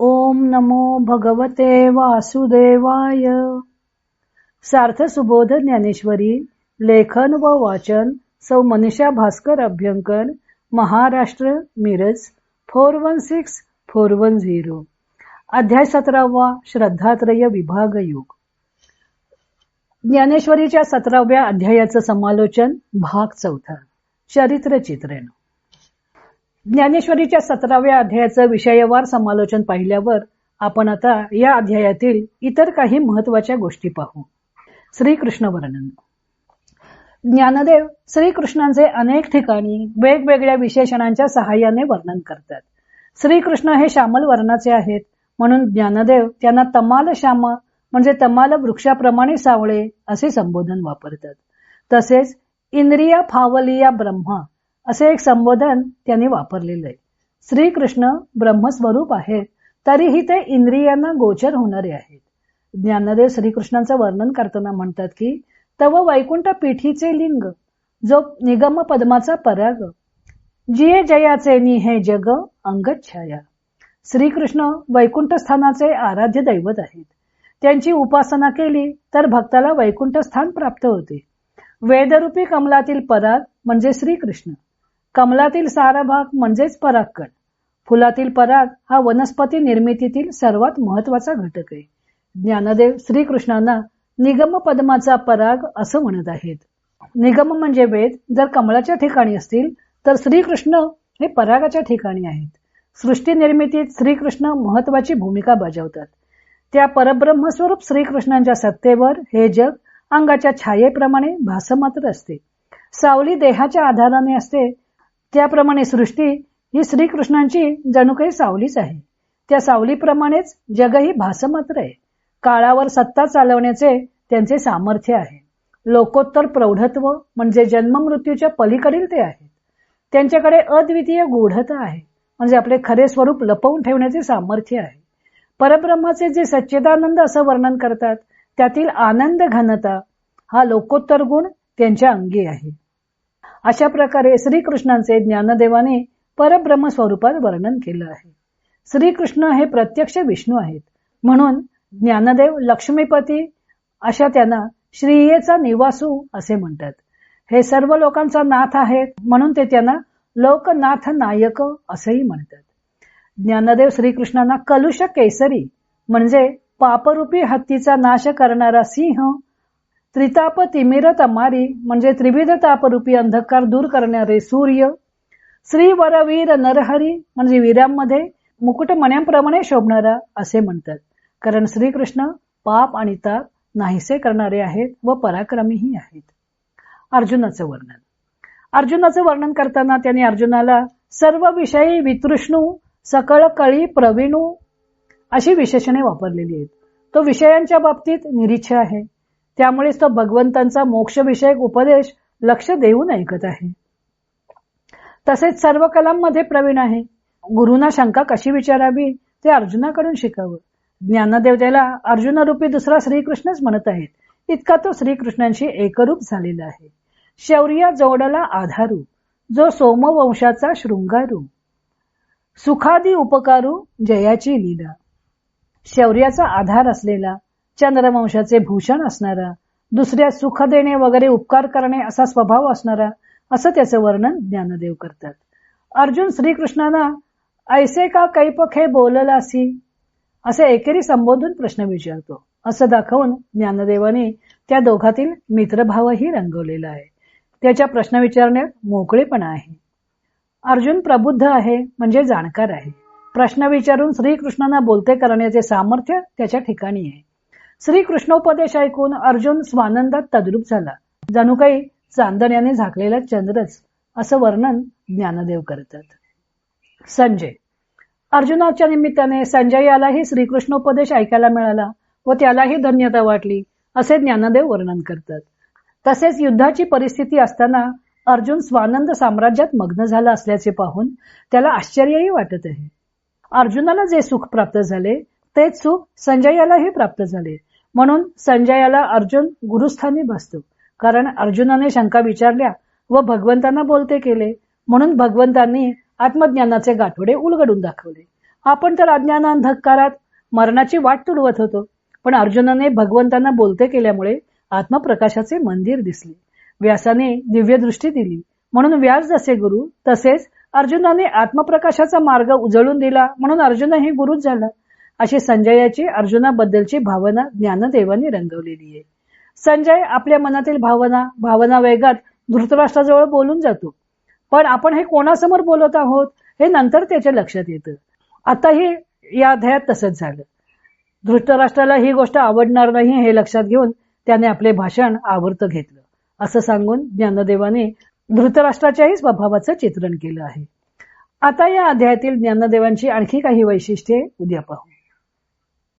ओम नमो भगवते वासुदेवाय. सार्थ सुबोध ज्ञानेश्वरी लेखन व वाचन सौ Manisha Bhaskar Abhyankar Maharashtra Miraj four one six four one zero. अध्याय सतरावा श्रद्धात्रय विभाग योग. ज्ञानेश्वरीच्या सतराव्या अध्यायाचं समालोचन भाग चौथा चरित्र चित्रण ज्ञानेश्वरीच्या सतराव्या अध्यायाचं विषयवार समालोचन पाहिल्यावर आपण आता या अध्यायातील इतर काही महत्त्वाच्या गोष्टी पाहू. श्रीकृष्ण वर्णन ज्ञानदेव श्रीकृष्णांचे अनेक ठिकाणी वेगवेगळ्या विशेषणांच्या सहाय्याने वर्णन करतात. श्रीकृष्ण हे श्यामल वर्णाचे आहेत म्हणून ज्ञानदेव त्यांना तमाल श्याम म्हणजे तमाल वृक्षाप्रमाणे सावळे असे संबोधन वापरतात. तसेच इंद्रिया फावलिया ब्रह्मा असे एक संबोधन त्यांनी वापरलेलं आहे. श्रीकृष्ण ब्रह्मस्वरूप आहेत तरीही ते इंद्रियांना गोचर होणारे आहेत. ज्ञानदेव श्रीकृष्णांचं वर्णन करताना म्हणतात की तव वैकुंठ पीठीचे लिंग जो निगम पद्माचा पराग जिये जयाचे नि हे जग अंगच्छाया. श्रीकृष्ण वैकुंठ स्थानाचे आराध्य दैवत आहेत. त्यांची उपासना केली तर भक्ताला वैकुंठ स्थान प्राप्त होते. वेदरूपी कमलातील पराग म्हणजे श्रीकृष्ण. कमलातील सारा भाग म्हणजेच परागकण. फुलातील पराग हा वनस्पती निर्मितीतील सर्वात महत्त्वाचा घटक आहे. ज्ञानदेव श्रीकृष्णांना निगम पद्माचा पराग असं म्हणत आहेत. निगम म्हणजे वेद. जर कमळाच्या ठिकाणी असतील तर श्रीकृष्ण हे परागाच्या ठिकाणी आहेत. सृष्टी निर्मितीत श्रीकृष्ण महत्वाची भूमिका बजावतात. त्या परब्रह्मस्वरूप श्रीकृष्णांच्या सत्तेवर हे जग अंगाच्या छायेप्रमाणे भासमात्र असते. सावली देहाच्या आधाराने असते त्याप्रमाणे सृष्टी ही श्रीकृष्णांची जणू काही सावलीच आहे. त्या सावलीप्रमाणेच जगही भासमात्र आहे काळावर सत्ता चालवण्याचे त्यांचे सामर्थ्य आहे. लोकोत्तर प्रौढत्व म्हणजे जन्म मृत्यूच्या पलीकडील ते आहेत. त्यांच्याकडे अद्वितीय गूढता आहे. म्हणजे आपले खरे स्वरूप लपवून ठेवण्याचे सामर्थ्य आहे. परब्रह्माचे जे सच्चिदानंद असं वर्णन करतात त्यातील आनंद घनता हा लोकोत्तर गुण त्यांच्या अंगी आहे. अशा प्रकारे श्रीकृष्णांचे ज्ञानदेवाने परब्रह्म स्वरूपात वर्णन केलं आहे. श्रीकृष्ण हे प्रत्यक्ष विष्णू आहेत. म्हणून ज्ञानदेव लक्ष्मीपती अशा त्यांना श्रीयेचा निवासू असे म्हणतात. हे सर्व लोकांचा नाथ आहेत म्हणून ते त्यांना लोकनाथ नायक असेही म्हणतात. ज्ञानदेव श्रीकृष्णांना कलुष केसरी म्हणजे पापरूपी हत्तीचा नाश करणारा सिंह त्रिताप तिमिर तमारी म्हणजे त्रिविध तापरूपी अंधकार दूर करणारे सूर्य श्री वरवीर नरहरी म्हणजे वीरांमध्ये मुकुटमण्यांप्रमाणे शोभणारा असे म्हणतात. कारण श्रीकृष्ण पाप आणि ताप नाहीसे करणारे आहेत व पराक्रमीही आहेत. अर्जुनाचं वर्णन. अर्जुनाचं वर्णन करताना त्यांनी अर्जुनाला सर्व विषयी वितृष्णू सकळ कळी प्रवीणू अशी विशेषणे वापरलेली आहेत. तो विषयांच्या बाबतीत निरीच्छ आहे. त्यामुळेच तो भगवंतांचा मोक्षविषयक उपदेश लक्ष देऊन ऐकत आहे. तसेच सर्व कलांमध्ये प्रवीण आहे. गुरुना शंका कशी विचारावी ते अर्जुनाकडून शिकावं. ज्ञानदेव त्याला अर्जुनरूपी दुसरा श्रीकृष्णच म्हणत आहेत. इतका तो श्रीकृष्णांशी एकरूप झालेला आहे. शौर्य जोडला आधारू जो सोमवंशाचा शृंगारू. सुखादी उपकारू जयाची लीला. शौर्याचा आधार असलेला चंद्रवंशाचे भूषण असणारा दुसऱ्या सुख देणे वगैरे उपकार करणे असा स्वभाव असणारा असं त्याचं वर्णन ज्ञानदेव करतात. अर्जुन श्रीकृष्णांना ऐसे का कैपक हे बोललासी? असे एकेरी संबोधून प्रश्न विचारतो. असं दाखवून ज्ञानदेवाने त्या दोघातील मित्रभावही रंगवलेला आहे. त्याच्या प्रश्न विचारण्यात मोकळेपणा आहे. अर्जुन प्रबुद्ध आहे म्हणजे जाणकार आहे. प्रश्न विचारून श्रीकृष्णांना बोलते करण्याचे सामर्थ्य त्याच्या ठिकाणी आहे. श्रीकृष्णोपदेश ऐकून अर्जुन स्वानंदात तद्रूप झाला. जणू काही चांदण्याने झाकलेला चंद्रच असं वर्णन ज्ञानदेव करतात. संजय. अर्जुनाच्या निमित्ताने संजय यालाही श्रीकृष्णोपदेश ऐकायला मिळाला व त्यालाही धन्यता वाटली असे ज्ञानदेव वर्णन करतात. तसेच युद्धाची परिस्थिती असताना अर्जुन स्वानंद साम्राज्यात मग्न झाला असल्याचे पाहून त्याला आश्चर्यही वाटत आहे. अर्जुनाला जे सुख प्राप्त झाले तेच सुख संजयालाही प्राप्त झाले. म्हणून संजयाला अर्जुन गुरुस्थानी बसतो. कारण अर्जुनाने शंका विचारल्या व भगवंतांना बोलते केले. म्हणून भगवंतांनी आत्मज्ञानाचे गाठोडे उलगडून दाखवले. आपण तर अज्ञान अंधकारात मरणाची वाट तुडवत होतो. पण अर्जुनाने भगवंतांना बोलते केल्यामुळे आत्मप्रकाशाचे मंदिर दिसले. व्यासाने दिव्यदृष्टी दिली. म्हणून व्यास जसे गुरु तसेच अर्जुनाने आत्मप्रकाशाचा मार्ग उजळून दिला. म्हणून अर्जुनही गुरुच झाला. अशी संजयाची अर्जुनाबद्दलची भावना ज्ञानदेवाने रंगवलेली आहे. संजय आपल्या मनातील भावना भावना वेगात धृतराष्ट्राजवळ बोलून जातो. पण आपण हे कोणासमोर बोलत आहोत हे नंतर त्याच्या लक्षात येतं. आताही या अध्यायात तसंच झालं. धृतराष्ट्राला ही गोष्ट आवडणार नाही हे लक्षात घेऊन त्याने आपले भाषण आवर्त घेतलं. असं सांगून ज्ञानदेवाने धृतराष्ट्राच्याही स्वभावाचं चित्रण केलं आहे. आता या अध्यायातील ज्ञानदेवांची आणखी काही वैशिष्ट्ये उद्या पाहू.